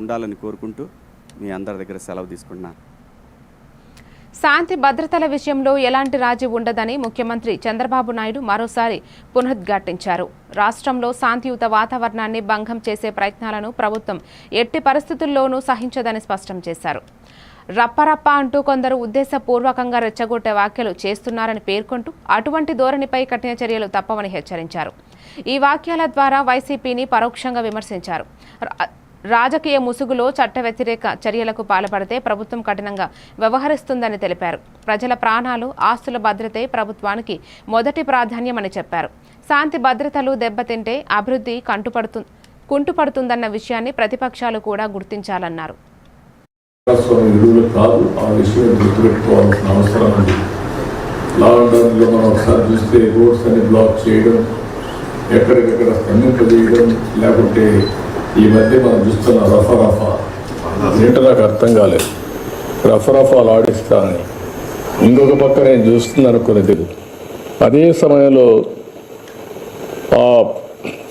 ఉండాలని కోరుకుంటూ మీ అందరి దగ్గర సెలవు తీసుకుంటున్నాను శాంతి భద్రతల విషయంలో ఎలాంటి రాజీ ఉండదని ముఖ్యమంత్రి చంద్రబాబు నాయుడు మరోసారి పునరుద్ఘాటించారు. రాష్ట్రంలో శాంతియుత వాతావరణాన్ని భంగం చేసే ప్రయత్నాలను ప్రభుత్వం ఎట్టి పరిస్థితుల్లోనూ సహించదని స్పష్టం చేశారు. రప్పరప్ప అంటూ కొందరు ఉద్దేశపూర్వకంగా రెచ్చగొట్టే వ్యాఖ్యలు చేస్తున్నారని పేర్కొంటూ అటువంటి ధోరణిపై కఠిన చర్యలు తప్పవని హెచ్చరించారు. ఈ వాక్యాల ద్వారా వైసీపీని పరోక్షంగా విమర్శించారు. రాజకీయ ముసుగులో చట్ట వ్యతిరేక చర్యలకు పాల్పడితే ప్రభుత్వం కఠినంగా వ్యవహరిస్తుందని తెలిపారు. ప్రజల ప్రాణాలు ఆస్తుల భద్రతే ప్రభుత్వానికి మొదటి ప్రాధాన్యమని చెప్పారు. శాంతి భద్రతలు దెబ్బతింటే అభివృద్ధి కంటుపడుతు కుంటుపడుతుందన్న విషయాన్ని ప్రతిపక్షాలు కూడా గుర్తించాలన్నారు. లాక్డౌన్లో మనం ఒకసారి చూస్తే రోడ్స్ అన్ని బ్లాక్ చేయడం ఎక్కడికెక్కడ స్తంభింపజేయడం లేకుంటే ఈ మధ్య మనం చూస్తున్న రఫా ఏంటో నాకు అర్థం కాలేదు. రఫరఫాలు ఆడిస్తానని ఇంకొక పక్క నేను చూస్తున్నాను అనుకునేది అదే సమయంలో ఆ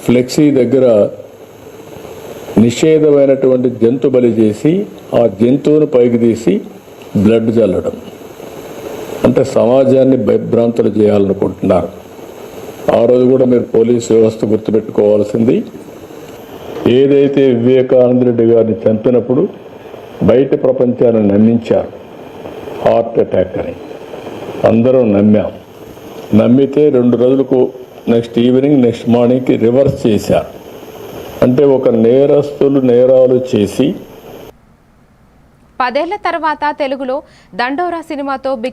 ఫ్లెక్సీ దగ్గర నిషేధమైనటువంటి జంతు బలి చేసి ఆ జంతువును పైకి తీసి బ్లడ్ చల్లడం అంటే సమాజాన్ని భయభ్రాంతులు చేయాలనుకుంటున్నారు. ఆ రోజు కూడా మీరు పోలీస్ వ్యవస్థ గుర్తుపెట్టుకోవాల్సింది ఏదైతే వివేకానంద రెడ్డి గారిని చంపినప్పుడు బయట ప్రపంచాన్ని నమ్మించారు హార్ట్ అటాక్ అని. అందరం నమ్మాం. నమ్మితే రెండు రోజులకు నెక్స్ట్ ఈవినింగ్ నెక్స్ట్ మార్నింగ్కి రివర్స్ చేశారు. అంటే ఒక నేరస్తులు నేరాలు చేసి పదేళ్ళ తర్వాత తెలుగులో దండోరా సినిమాతో బిగ్